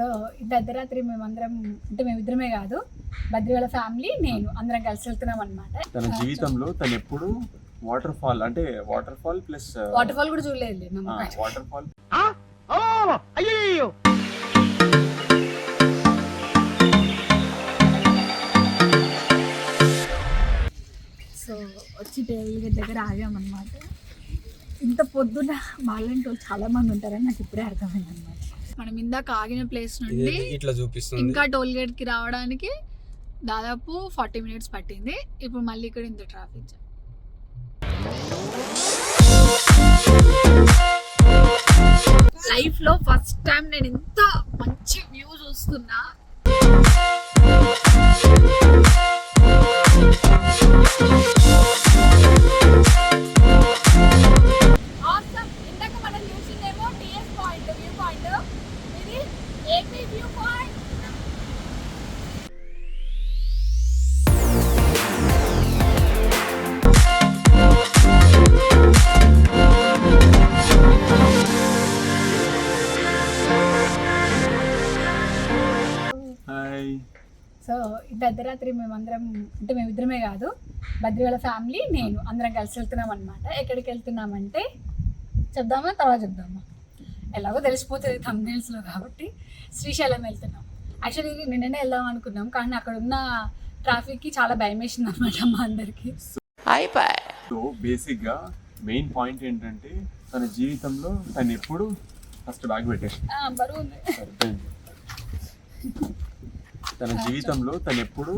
So ఇది అర్ధరాత్రి మేమందరం అంటే మేమిద్దరమే కాదు బద్రి వాళ్ళ ఫ్యామిలీ నేను అందరం కలిసి వెళ్తున్నాం అనమాట తన జీవితంలో తను ఎప్పుడు వాటర్ ఫాల్ అంటే waterfall plus waterfall కూడా చూడలేదు వాటర్ ఫాల్ సో వచ్చి టేబుల్ దగ్గర ఆగామన్నమాట ఇంత పొద్దున మాలాంటి వాళ్ళు చాలా మంది ఉంటారని నాకు ఇప్పుడే అర్థమైంది అనమాట మనం ఇందాక ఆగిన ప్లేస్ నుండి ఇట్లా చూపిస్తుంది. ఇంకా టోల్ గేట్కి రావడానికి దాదాపు ఫార్టీ మినిట్స్ పట్టింది. ఇప్పుడు మళ్ళీ ఇక్కడ ఇంత ట్రాఫిక్ జామ్. లైఫ్లో ఫస్ట్ టైం నేను ఇంత మంచి వ్యూ చూస్తున్నా. సో ఇది అర్ధరాత్రి మేమందరం అంటే మేమిద్దరమే కాదు బద్రి వాళ్ళ ఫ్యామిలీ నేను అందరం కలిసి వెళ్తున్నాం అనమాట ఎక్కడికి వెళ్తున్నామంటే చెప్దామా? తర్వాత చెప్దామా? ఎలాగో తెలిసిపోతుంది thumbnails లో కాబట్టి శ్రీశైలం వెళ్తున్నాం. యాక్చువల్లీ నిన్ననే వెళ్దాం అనుకున్నాం కానీ అక్కడ ఉన్న ట్రాఫిక్కి చాలా భయం వేసింది అనమాట మా అందరికి. సో బేసిక్గా మెయిన్ పాయింట్ ఏంటంటే తన జీవితంలో తను ఎప్పుడు ఫస్ట్ బ్యాగ్ పెట్టేసి బరువు తన జీవితంలో తను ఎప్పుడు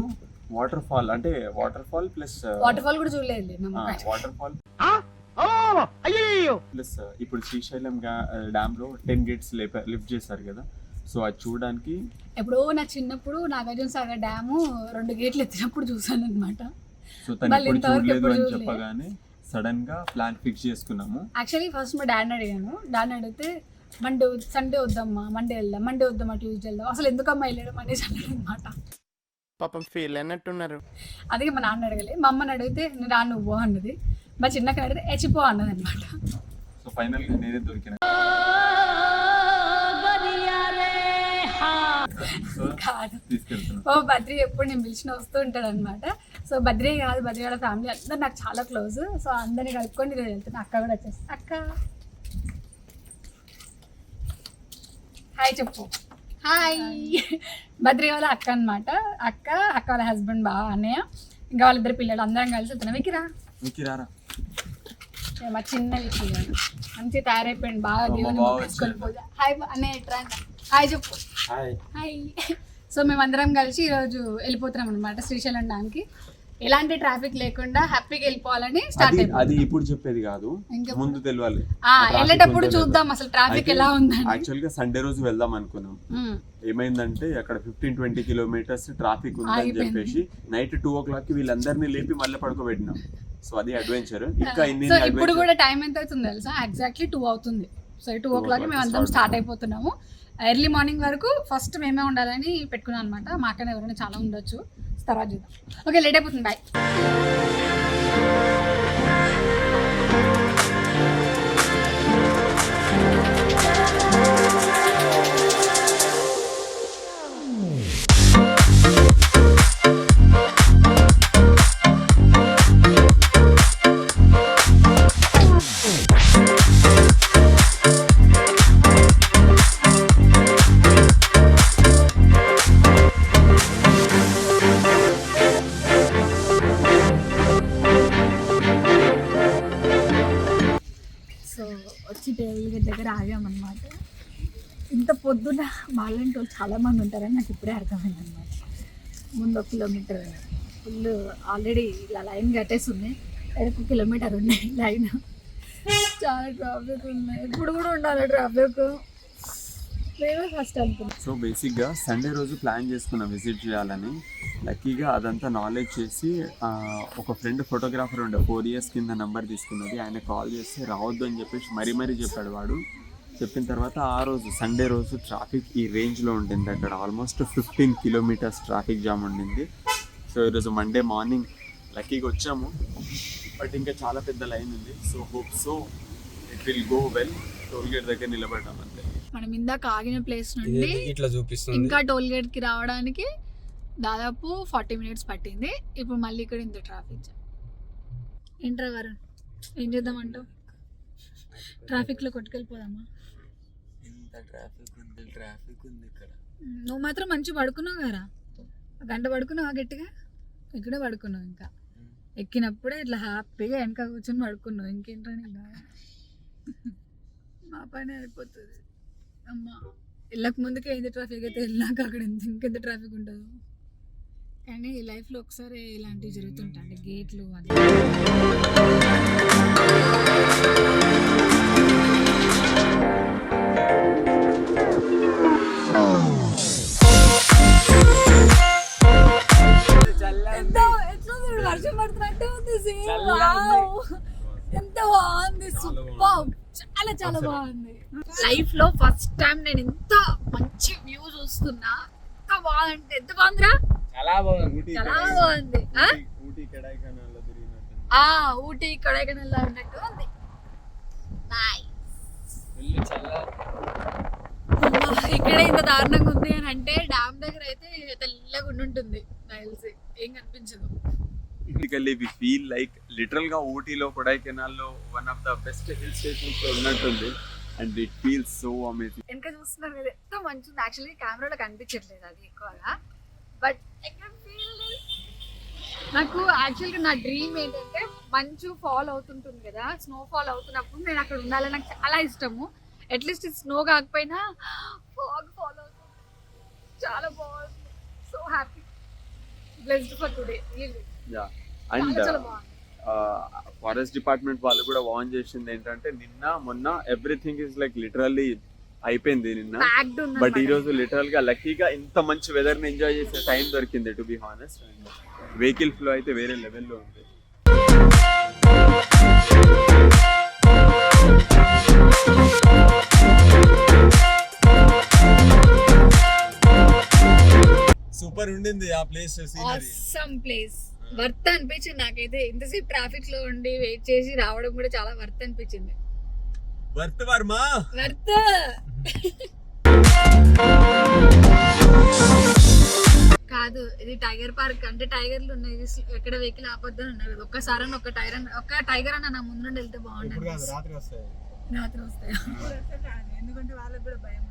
వాటర్ ఫాల్ అంటే waterfall plus waterfall కూడా చూడలేదు వాటర్ ఫాల్ ప్లస్ ఇప్పుడు శ్రీశైలం డ్యామ్లో టెన్ గేట్స్ లిఫ్ట్ చేశారు కదా. సో అది చూడడానికి ఎప్పుడో నా చిన్నప్పుడు నాగార్జున సాగర్ డ్యాము రెండు గేట్లు ఎత్తినప్పుడు చూసాను అనమాట సో తను ఎప్పుడు చూడలేదు అని. చెప్పగానే సడన్గా ప్లాన్ ఫిక్స్ చేసుకున్నాము. యాక్చువల్లీ ఫస్ట్ మా డాడీని అడిగాను. డాడీని అడిగితే మండే సండే వద్దమ్మా మండే వెళ్దాం మండే వద్దామా ట్యూస్డే వెళ్దాం అసలు ఎందుకమ్మా వెళ్ళడం అనేసి అన్నాడు అనమాట పాపం ఫీల్ అయినట్టున్నారు. అందుకే మా నాన్న అడగలే మా అమ్మని అడిగితే నేను రాను నువ్వు పో అన్నది. మా చిన్నకి అడిగితే ఎచ్చిపో అన్నది అనమాట సో ఫైనల్గా నేనే దొరికిన. సో కాదు ఓ బద్రి ఎప్పుడు నేను పిలిచిన వస్తూ ఉంటాడు అనమాట సో బద్రి కాదు బద్రి వాళ్ళ ఫ్యామిలీ అందరు నాకు చాలా క్లోజ్. సో అందరిని కలుపుకొని ఈరోజు వెళ్తున్నా. అక్క కూడా వచ్చేసి అక్క. హాయ్ చెప్పు. హాయ్. బద్రి వాళ్ళ అక్క అనమాట అక్క అక్క వాళ్ళ హస్బెండ్ బావ అన్నయ్య. ఇంకా వాళ్ళిద్దరు పిల్లలు అందరం కలిసి వెళ్తున్నాం వికిరా. మీకు రారా. మా చిన్న వికి మంచి తయారైపోయింది బాగా దేవుని. పూజ హాయ్ అన్నయ్య ఎట్రా? హాయ్ చెప్పు. హాయ్. హాయ్. సో మేమందరం కలిసి ఈరోజు వెళ్ళిపోతున్నాం అనమాట శ్రీశైలం డ్యామ్కి. ఎలాంటి ట్రాఫిక్ లేకుండా హ్యాపీగా వెళ్ళిపోవాలని స్టార్ట్ అది అయిపోయింది. అది ఇప్పుడు చెప్పేది కాదు. ముందు తెలియాలి వెళ్ళేటప్పుడు చూద్దాం అసలు ట్రాఫిక్ ఎలా ఉందని. యాక్చువల్గా సండే రోజు వెళ్దాం అనుకున్నాం. ఏమైందంటే అక్కడ ఫిఫ్టీన్ ట్వంటీ కిలోమీటర్స్ ట్రాఫిక్ ఉందని. చెప్పేసి నైట్ టూ ఓ క్లాక్కి వీళ్ళందరినీ లేపి మళ్ళీ పడుకోబెట్టినాం. సో అది అడ్వెంచర్ ఇంకా ఇన్ని ఇప్పుడు కూడా టైం ఎంత అవుతుంది తెలుసా? ఎగ్జాక్ట్లీ టూ అవుతుంది. సో టూ ఓ క్లాక్ మేము అందరం స్టార్ట్ అయిపోతున్నాము. ఎర్లీ మార్నింగ్ వరకు ఫస్ట్ మేమే ఉండాలని పెట్టుకున్నాం అనమాట మాకనే ఎవరైనా చాలా ఉండొచ్చు. తర్వాత చూద్దాం. ఓకే లేట్ అయిపోతుంది. బాయ్ వాళ్ళు చాలా మంది ఉంటారని నాకు ఇప్పుడే అర్థమైంది అనమాట ముందు ఒక కిలోమీటర్ ఫుల్ ఆల్రెడీ ఇలా లైన్ కట్టేసి ఉంది ఒక కిలోమీటర్ ఉన్నాయి లైన్ చాలా ట్రాఫిక్ ఉన్నాయి ఇప్పుడు కూడా ఉండాలి ట్రాఫిక్ ఫస్ట్ సో బేసిక్గా సండే రోజు ప్లాన్ చేసుకున్నాం విజిట్ చేయాలని. లక్కీగా అదంతా నాలెడ్జ్ చేసి ఒక ఫ్రెండ్ ఫోటోగ్రాఫర్ ఉండే ఫోర్ ఇయర్స్ కింద నెంబర్ తీసుకున్నది. ఆయన కాల్ చేస్తే రావద్దు అని చెప్పేసి మరీ మరీ చెప్పాడు వాడు. చెప్పిన తర్వాత ఆ రోజు సండే రోజు ట్రాఫిక్ ఈ రేంజ్లో ఉండింది. అక్కడ almost fifteen kilometres traffic jam ఉండింది. సో ఈరోజు మండే మార్నింగ్ లక్కీగా వచ్చాము. బట్ ఇంకా చాలా పెద్ద లైన్ ఉంది. So hope so it will go well toll gate దగ్గర నిలబడ్డాం అంతే. మనం ఇందాక ఆగిన ప్లేస్ నుండి ఇట్లా చూపిస్తుంది. ఇంకా టోల్ గేట్కి రావడానికి దాదాపు ఫార్టీ మినిట్స్ పట్టింది. ఇప్పుడు మళ్ళీ ఇక్కడ ఇంత ట్రాఫిక్ ఏంట్రా వరుణ్? ఏం చేద్దామంటావు? లో కొట్టుకెళ్ళిపోదామా? ఇంత ట్రాఫిక్ ఉంది ట్రాఫిక్ ఉంది ఇక్కడ. నువ్వు మాత్రం మంచి పడుకున్నావు కదా. గంట పడుకున్నావా గట్టిగా? ఇక్కడే పడుకున్నావు ఇంకా. ఎక్కినప్పుడే ఇట్లా హ్యాపీగా వెనక కూర్చొని పడుకున్నావు. ఇంకేంట్రా నీకు? మా పని అయిపోతుంది. అమ్మా వెళ్ళక ముందుకే ఎంత ట్రాఫిక్ అయితే వెళ్ళాక అక్కడ ఎంత ఇంకెంత ట్రాఫిక్ ఉండదు కానీ లైఫ్లో ఒకసారి ఇలాంటివి జరుగుతుంటాయి. గేట్లు అది వర్షం పడుతున్నట్టే ఉంది. Wow. ఎంత బాగుంది. సూపర్ చాలా చాలా బాగుంది. లైఫ్లో ఫస్ట్ టైం నేను ఇంత మంచి వ్యూ చూస్తున్నా. ఎంత బాగుంది ఎంత బాగుందిరా? చాలా బాగుంది. చాలా బాగుంది. ఆ? ఊటీ కొడైకెనాల్ ఉన్నట్టు ఉంది. ఇక్కడే ఇంత దారుణంగా ఉంది అని అంటే డామ్ దగ్గర అయితే తెల్లగా ఉండి ఉంటుంది తెలిసి ఏం కనిపించదు. బేసికల్లీ వి ఫీల్ లైక్ లిటరల్గా ఊటీలో కొడైకెనాల్లో one of the best hill stations ఉన్నట్టుంది. And it feel so amazing వెనక చూస్తున్నారు కదా ఎంత మంచిది. యాక్చువల్లీ కెమెరాలో కనిపించట్లేదు అది ఎక్కువగా. బట్ నాకు యాక్చువల్గా నా డ్రీమ్ ఏంటంటే మంచు ఫాల్ అవుతుంటుంది కదా స్నో ఫాల్ అవుతున్నప్పుడు నేను అక్కడ ఉండాలని నాకు చాలా ఇష్టము. అట్లీస్ట్ స్నో కాకపోయినా ఫాగ్ ఫాల్ అవుతుంది. చాలా బాగుంది. So happy blessed for today ya and forest department వాళ్ళు కూడా వార్న్ చేసింది ఏంటంటే నిన్న మొన్న ఎవ్రీథింగ్ ఇస్ లైక్ లిటరల్లీ అయిపోయింది నిన్న. బట్ ఈ రోజు లిటరల్గా లక్కీగా ఇంత మంచి వెదర్ని ఎంజాయ్ చేసే టైం దొరికింది to be honest and vehicle flow అయితే వేరే లెవెల్లో ఉంది. సూపర్ ఉండింది ఆ ప్లేస్ ఆసమ్ ప్లేస్ వర్త్ అనిపించింది నాకైతే. ఇంతసేపు ట్రాఫిక్లో ఉండి వెయిట్ చేసి రావడం కూడా చాలా వర్త్ అనిపించింది. వర్త్ వర్మ! వర్త్! కాదు ఇది టైగర్ పార్క్. అంటే టైగర్లు ఉన్నాయి. ఎక్కడ వెహికల్ ఆపొద్దని అన్నారు. ఒక్కసారి అన్న ఒక టైగర్ అన్న- ఒక్క టైగర్ అన్న నా ముందు నుండి వెళ్తే బాగుంటుంది రాత్రి వస్తాయి. రాత్రి వస్తాయి. ఎందుకంటే వాళ్ళకి కూడా భయం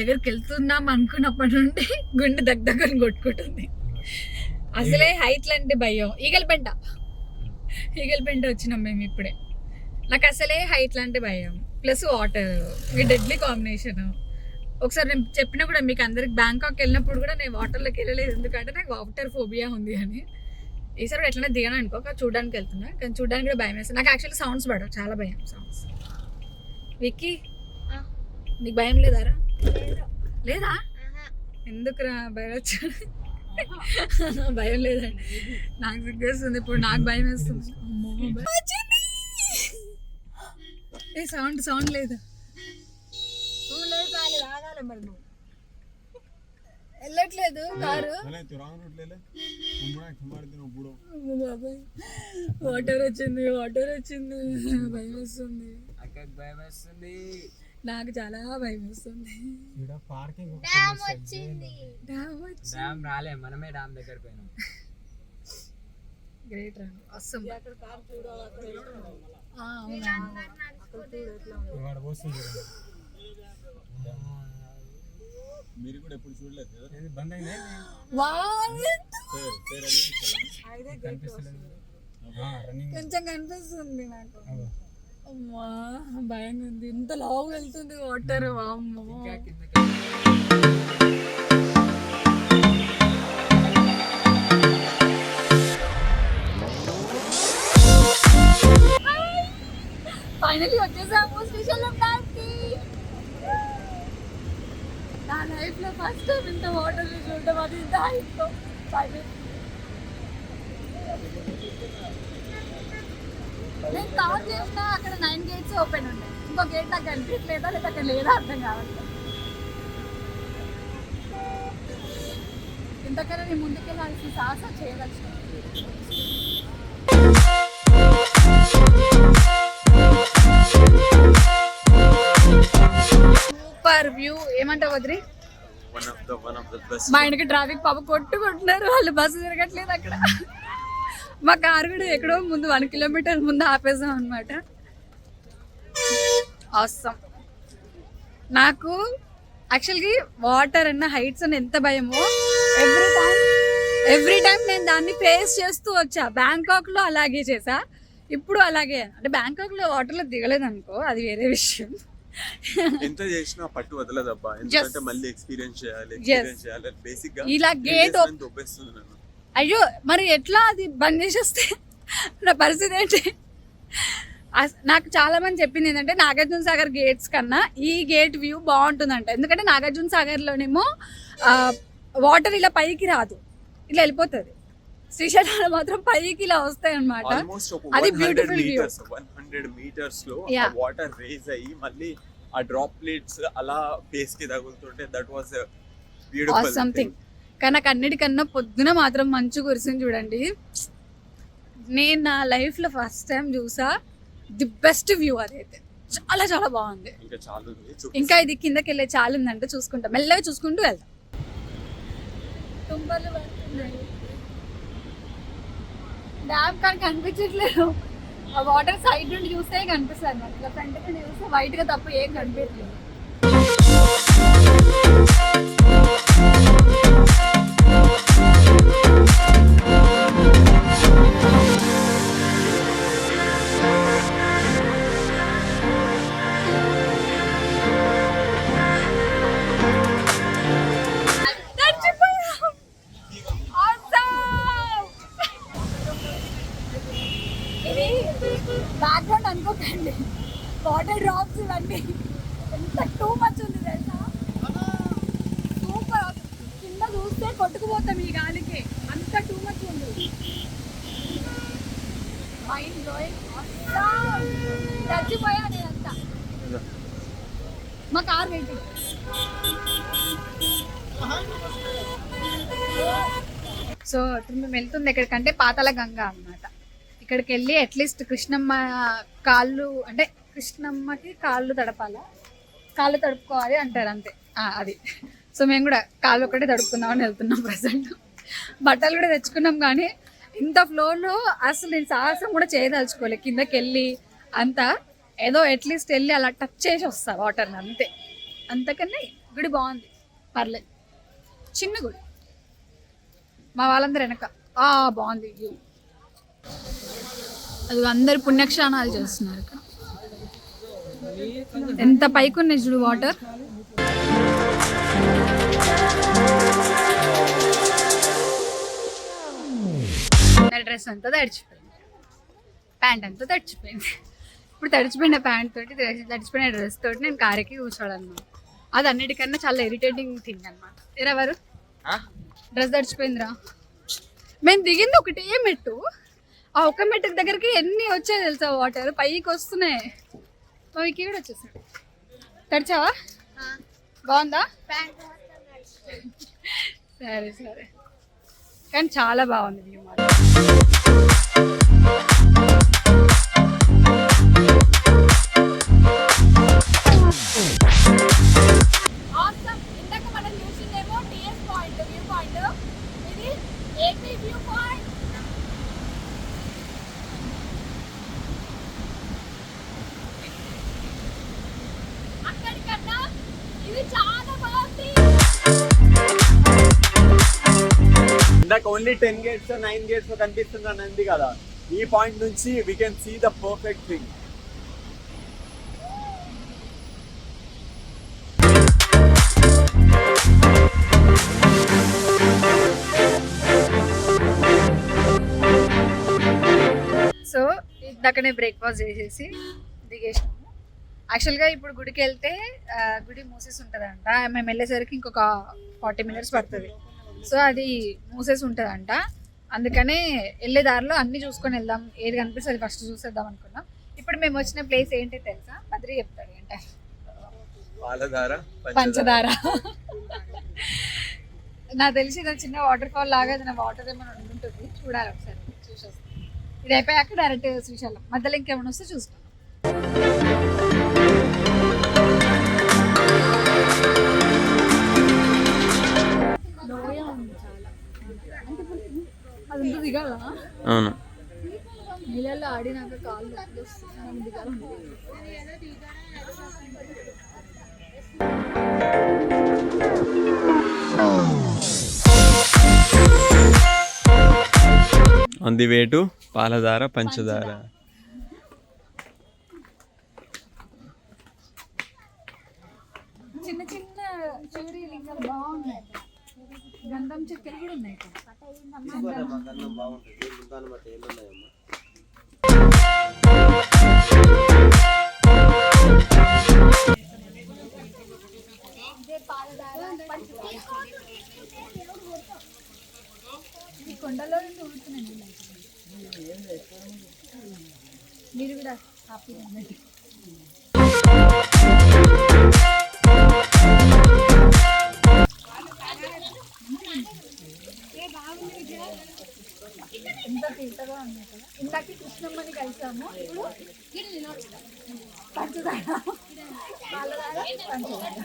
దగ్గరికి వెళ్తున్నాం అనుకున్నప్పటి నుండి గుండె దగ్గర కొట్టుకుంటుంది. అసలే హైట్లు అంటే భయం. ఈగల పెంట. ఈగల పెంట వచ్చినాం మేము ఇప్పుడే. నాకు అసలే హైట్లు అంటే భయం. Plus water. ఈ డెడ్లీ కాంబినేషన్. ఒకసారి నేను చెప్పినా కూడా మీకు అందరికి బ్యాంకాక్ వెళ్ళినప్పుడు కూడా నేను వాటర్లోకి వెళ్ళలేదు. ఎందుకంటే నాకు వాటర్ ఫోబియా ఉంది అని. ఈసారి కూడా ఎట్లనే దిగాను అనుకో చూడడానికి వెళ్తున్నా. కానీ చూడడానికి కూడా భయం వేస్తుంది నాకు యాక్చువల్లీ సౌండ్స్ పడవు చాలా భయం సౌండ్స్ విక్కీ నీకు భయం లేదారా లేదా? ఎందుకురా భయం వచ్చాడు భయం లేదండి. నాకు సిగ్గేస్తుంది. ఇప్పుడు నాకు భయం వేస్తుంది. ఏ సౌండ్ సౌండ్ లేదు? వెళ్ళట్లేదు కారు. వాటర్ వచ్చింది వాటర్ వచ్చింది. భయం వేస్తుంది. భయం వేస్తుంది. నాకు చాలా భయం వేస్తుంది. ఇక్కడ పార్కింగ్ డ్యామ్ వచ్చింది. డ్యామ్ రాలే మనమే డ్యామ్ దగ్గర పోయినాం. గ్రేట్ రా. అస్సం అక్కడ కారు చూడాలి అక్కడ అవునా? వాడ పోస్తుంది మీరు కూడా ఎప్పుడు చూడలేదు కదా? ఇది బంద్ అయింది? కొంచెం కనిపిస్తుంది నాకు. అమ్మా భయంగా ఉంది. ఇంత లావు వెళ్తుంది వాటర్ అమ్మో ఫైనల్లీ వచ్చేసాము స్పెషల్ నా లైఫ్లో ఫస్ట్ టైం ఇంత వాటర్ చూడడం అది ఇంత హైట్ నేను కాల్ చేసినా అక్కడ నైన్ గేట్స్ ఓపెన్ ఉన్నాయి ఇంకో గేట్ నాకు కనిపించలేదా లేదా అక్కడ లేదా అర్థం కావట్లేదు. ఇంతకన్నా నేను ముందుకెళ్ళాల్సిన సాహసం చేయవచ్చు సూపర్ వ్యూ ఏమంటావు బెస్ట్ మా ఆయనకి ట్రాఫిక్ పాప కొట్టుకుంటున్నారు. వాళ్ళు బస్సు తిరగట్లేదు అక్కడ. మా కారు కూడా ఎక్కడో ముందు వన్ కిలోమీటర్ ముందు ఆపేసాం అనమాట అవసరం నాకు యాక్చువల్గా వాటర్ అన్న హైట్స్ అన్న ఎంత భయమో ఎవ్రీ టైం ఎవ్రీ టైం నేను దాన్ని ఫేస్ చేస్తూ వచ్చా. బ్యాంకాక్లో అలాగే చేసా. ఇప్పుడు అలాగే. అంటే బ్యాంకాక్లో వాటర్లో దిగలేదు అనుకో అది వేరే విషయం. ఎంత చేసినా పట్టు వదలదబ్బా. ఎందుకంటే మళ్ళీ ఎక్స్పీరియన్స్ చేయాలి ఎక్స్పీరియన్స్ చేయాలి. బేసిక్గా ఇలా దొబ్బేస్తుంది నన్ను అయ్యో మరి ఎట్లా అది బంద్ చేసేస్తే? నా పరిస్థితి ఏంటి? నాకు చాలా మంది చెప్పింది ఏంటంటే నాగార్జున సాగర్ గేట్స్ కన్నా ఈ గేట్ వ్యూ బాగుంటుందంట. ఎందుకంటే నాగార్జున సాగర్లోనేమో వాటర్ ఇలా పైకి రాదు. ఇలా వెళ్ళిపోతుంది. శ్రీశైలంలో మాత్రం పైకి ఇలా వస్తాయి అనమాట అది view. మీటర్స్ వన్ హండ్రెడ్ మీటర్స్లో. వాటర్ రేజ్ అయ్యి మళ్ళీ ఆ డ్రాప్లెట్స్ అలా ఫేస్కి తగులుతుంటే దట్ వాస్ బ్యూటిఫుల్ సంథింగ్ కానీ నాకు అన్నిటికన్నా పొద్దున మాత్రం మంచు కురిసింది చూడండి. నేను నా లైఫ్లో ఫస్ట్ టైం చూసా ది బెస్ట్ వ్యూ అదైతే. చాలా చాలా బాగుంది. ఇంకా ఇది కిందకి వెళ్ళే చాలు ఉందంటే చూసుకుంటాం. మెల్లగా చూసుకుంటూ వెళ్దాం. పడుతున్నాయి. డ్యామ్ కానీ కనిపించట్లేదు. ఆ వాటర్ సైడ్ నుండి చూస్తే కనిపిస్తుంది ఇలా ఫ్రంట్ నుండి చూస్తే వైట్గా తప్ప ఏం కనిపించలేదు బ్యాక్గ్రౌండ్ అనుకోకండి. వాటర్ డ్రాప్స్ ఇవన్నీ. ఎంత టూ మచ్ ఉంది తెలుసా? సూపర్ కింద చూస్తే కొట్టుకుపోతాం ఈ గాలికి. అంత టూ మచ్ ఉంది. మైండ్ బ్లోయింగ్ చచ్చిపోయా నేనంతా. మా కార్ వెయిటింగ్ సో ఇప్పుడు మేము వెళ్తుంది ఎక్కడికంటే పాతాల గంగ అన్నమాట ఇక్కడికి వెళ్ళి అట్లీస్ట్ కృష్ణమ్మ కాళ్ళు అంటే కృష్ణమ్మకి కాళ్ళు తడపాలా? కాళ్ళు తడుపుకోవాలి అంటారు అంతే. అది. సో మేము కూడా కాళ్ళు ఒకటే తడుపుకుందామని వెళ్తున్నాం ప్రజెంట్ బట్టలు కూడా తెచ్చుకున్నాం కానీ ఇంత ఫ్లోర్లో అసలు నేను సాహసం కూడా చేయదలుచుకోలే. కిందకి వెళ్ళి అంతా ఏదో అట్లీస్ట్ వెళ్ళి అలా టచ్ చేసి వస్తా వాటర్ని అంతే. అంతకన్నా గుడి బాగుంది. పర్లేదు. చిన్న గుడి. మా వాళ్ళందరూ వెనక. ఆ బాగుంది వ్యూ అది అందరు పుణ్యక్షాణాలు చేస్తున్నారు ఎంత పైకి ఉన్నాయి చూడు వాటర్? డ్రెస్ అంతా తడిచిపోయింది. ప్యాంట్ అంతా తడిచిపోయింది. ఇప్పుడు తడిచిపోయిన ప్యాంట్ తోటి తడిచిపోయిన డ్రెస్ తోటి నేను కారెక్కి కూర్చోవాలన్నమాట. అది అన్నిటికన్నా చాలా ఇరిటేటింగ్ థింగ్ అనమాట ఎవరు డ్రెస్ తడిచిపోయిందిరా. మేము దిగింది ఒకటే మెట్టు. ఆ ఒక మెట్టు దగ్గరికి ఎన్ని వచ్చాయి తెలుసా వాటర్? పైకి వస్తున్నాయి. మా విక్కీ కూడా తడిచావా? బాగుందా? సరే సరే. కానీ చాలా బాగుంది only ten gates nine gates కనిపిస్తుంది అని అంది కదా. ఈ పాయింట్ నుంచి we can see the perfect thing so ఇందాకనే బ్రేక్ఫాస్ట్ చేసేసి దిగేసినాము. యాక్చువల్గా ఇప్పుడు గుడికి వెళ్తే గుడి మూసేసి ఉంటుందంట. మేము వెళ్ళేసరికి ఇంకొక ఫార్టీ మినిట్స్ పడుతుంది. సో అది మూసేసి ఉంటుందంట అందుకనే వెళ్ళే దారిలో అన్ని చూసుకొని వెళ్దాం. ఏది కనిపిస్తే అది ఫస్ట్ చూసేద్దాం అనుకున్నాం. ఇప్పుడు మేము వచ్చిన ప్లేస్ ఏంటి తెలుసా? బద్రి చెప్తాడు పాలధార పంచదార. నాకు తెలిసి ఇది చిన్న వాటర్ ఫాల్ లాగా ఏదైనా వాటర్ ఏమైనా ఉంటుంది చూడాలి ఒకసారి. చూసేస్తాం. ఇది అయిపోయాక డైరెక్ట్ శ్రీశైలం మధ్యలో ఇంకేమైనా వస్తే చూసుకుందాం అవును. నీళ్ళల్లో ఆడినాక కాళ్ళు నొప్పులు వస్తున్నాయి మనం దిగాలి? On the way to Paladhara Panchadara చిన్న చిన్న చివరి లింగాలు బాగున్నాయి. గంధం చెక్కలు కూడా ఉన్నాయి ఇక్కడ ఈ కొండలో నుండి ఊరుతున్నాయి మీరు కూడా హ్యాపీగా తీటగా ఉంది కదా ఇందాక కృష్ణమ్మని కలిసాము ఇప్పుడు పంచదార పాలదార పంచదార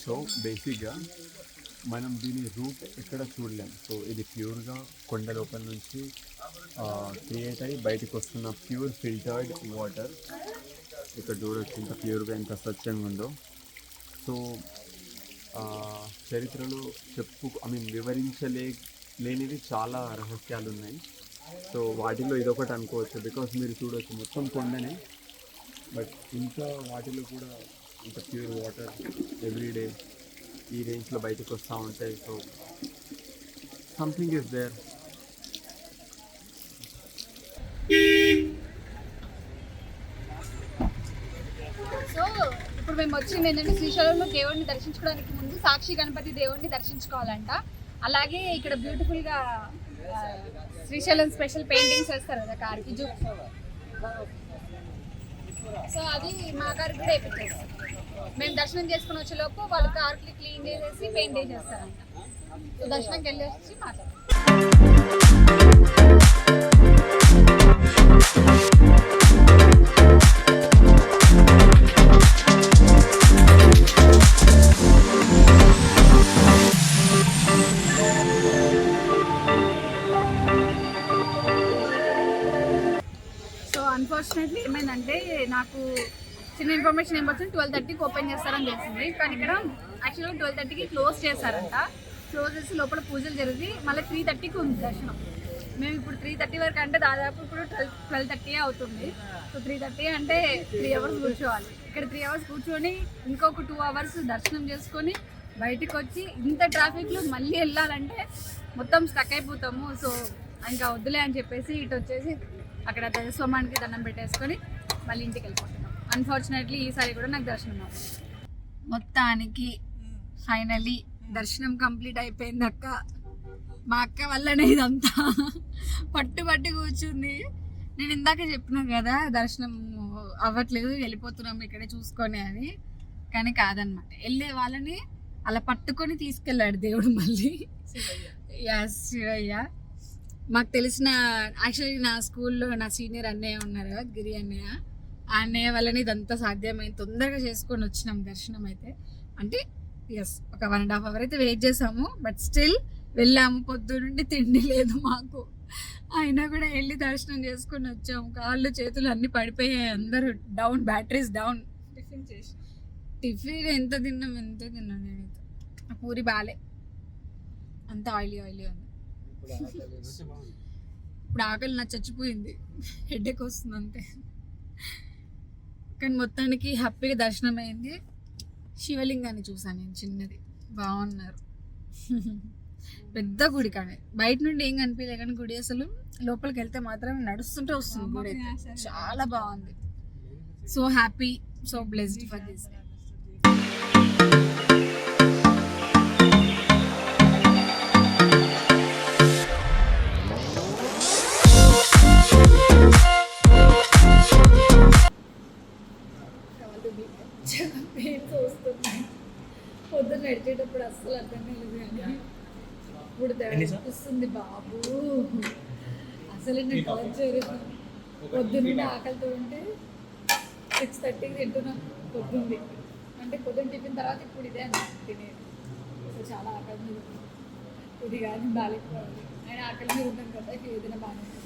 సో బేసిక్గా మనం దీని రూట్ ఎక్కడ చూడలేం. సో ఇది ప్యూర్గా కొండ లోపల నుంచి uh, క్రియేట్ అయ్యి బయటకు వస్తున్న ప్యూర్ ఫిల్టర్డ్ వాటర్ ఇక్కడ చూడొచ్చు ఇంత ప్యూర్గా ఎంత స్వచ్ఛంగా ఉందో. సో చరిత్రలో చెప్పు ఐ మీన్ వివరించలే లేనివి చాలా రహస్యాలు ఉన్నాయి సో వాటిలో ఇదొకటి అనుకోవచ్చు బికాస్ మీరు చూడొచ్చు మొత్తం కొండనే. బట్ ఇంకా వాటిలో కూడా ఇంత ప్యూర్ వాటర్ ఎవ్రీడే ఈ రేంజ్లో బయటకు వస్తూ ఉంటాయి. So something is there so ఇప్పుడు మేము వచ్చింది ఏంటంటే శ్రీశైలంలో దేవుడిని దర్శించుకోవడానికి ముందు సాక్షి గణపతి దేవుడిని దర్శించుకోవాలంట. అలాగే ఇక్కడ బ్యూటిఫుల్గా శ్రీశైలం స్పెషల్ పెయింటింగ్స్ వేస్తారు కదా కార్కి జూ. సో అది మా గారికి కూడా వేయించేస్తారు మేము దర్శనం చేసుకుని వచ్చే లోపు వాళ్ళు కార్కి క్లీన్ చేసేసి పెయింట్ చేసేస్తారంట. సో దర్శనంకి వెళ్ళేసి మాట్లాడతాం. అన్ఫార్చునేట్లీ ఏమైందంటే నాకు చిన్న ఇన్ఫర్మేషన్ ఏం వచ్చింది ట్వెల్వ్ థర్టీకి ఓపెన్ చేస్తారని తెలిసింది. కానీ ఇక్కడ యాక్చువల్గా ట్వెల్వ్ థర్టీకి క్లోజ్ చేశారంట. క్లోజ్ చేసి లోపల పూజలు జరిగి మళ్ళీ త్రీ థర్టీకి ఉంది దర్శనం. మేము ఇప్పుడు త్రీ థర్టీ వరకు అంటే దాదాపు ఇప్పుడు ట్వెల్వ్ ట్వెల్వ్ థర్టీ అవుతుంది. సో త్రీ థర్టీ అంటే త్రీ అవర్స్ కూర్చోవాలి. ఇక్కడ త్రీ అవర్స్ కూర్చొని ఇంకొక టూ అవర్స్ దర్శనం చేసుకొని బయటికి వచ్చి ఇంత ట్రాఫిక్లో మళ్ళీ వెళ్ళాలంటే మొత్తం స్టక్ అయిపోతాము. సో ఇంకా వద్దులే అని చెప్పేసి ఇటు వచ్చేసి అక్కడ ధ్వజస్వామానికి దండం పెట్టేసుకొని మళ్ళీ ఇంటికి వెళ్ళిపోతున్నాం. అన్ఫార్చునేట్లీ ఈసారి కూడా నాకు దర్శనం అవ్వలేదు. మొత్తానికి ఫైనలీ దర్శనం కంప్లీట్ అయిపోయింది అక్క. మా అక్క వల్లనే ఇదంతా. పట్టు పట్టి కూర్చుంది. నేను ఇందాక చెప్పినా కదా దర్శనం అవ్వట్లేదు వెళ్ళిపోతున్నాం ఇక్కడే చూసుకొని అని. కానీ కాదనమాట. వెళ్ళే వాళ్ళని అలా పట్టుకొని తీసుకెళ్ళాడు దేవుడు మళ్ళీ. యస్ శివయ్య. మాకు తెలిసిన యాక్చువల్లీ నా స్కూల్లో నా సీనియర్ అన్నయ్య ఉన్నారు కదా గిరి అన్నయ్య. ఆ అన్నయ్య వల్లనే ఇదంతా సాధ్యమైంది. తొందరగా చేసుకొని వచ్చినాం దర్శనం అయితే. అంటే ఎస్ ఒక వన్ అండ్ హాఫ్ అవర్ అయితే వెయిట్ చేసాము. బట్ స్టిల్ వెళ్ళాము. పొద్దు నుండి తిండి లేదు మాకు. అయినా కూడా వెళ్ళి దర్శనం చేసుకొని వచ్చాము. కాళ్ళు చేతులు అన్ని పడిపోయాయి. అందరూ డౌన్ బ్యాటరీస్ డౌన్ టిఫిన్ చేసి. టిఫిన్ ఎంత తిన్నాం ఎంత తిన్నాం నేనైతే. ఆ పూరి బాలే. అంత ఆయిలీ ఆయిలీ ఉంది. ఇప్పుడు ఆకలి నా చచ్చిపోయింది. హెడ్ఏక్ వస్తుంది అంతే. కానీ మొత్తానికి హ్యాపీగా దర్శనం అయింది శివలింగాన్ని చూసాను నేను చిన్నది. బాగున్నారు. పెద్ద గుడి కానీ. బయట నుండి ఏం కనిపించలే కానీ గుడి అసలు లోపలికి వెళ్తే మాత్రం నడుస్తుంటే వస్తుంది గుడి చాలా బాగుంది. So happy so blessed for this నడిచేటప్పుడు అస్సలు అర్థం కాలేదు కానీ ఇప్పుడు వస్తుంది బాబు. అసలు నేను టార్చర్ పొద్దున్న ఆకలితో ఉంటే సిక్స్ థర్టీకి తింటున్నాను పొద్దుంది అంటే పొద్దున్న టిఫిన్ తర్వాత ఇప్పుడు ఇదే అన్నమాట తినేది. సో చాలా ఆకలి మీద. ఇది కానీ బాగాలేకపోయింది ఆయన ఆకలి మీద ఉంటాం కదా ఏదైనా బాగానే ఉంటుంది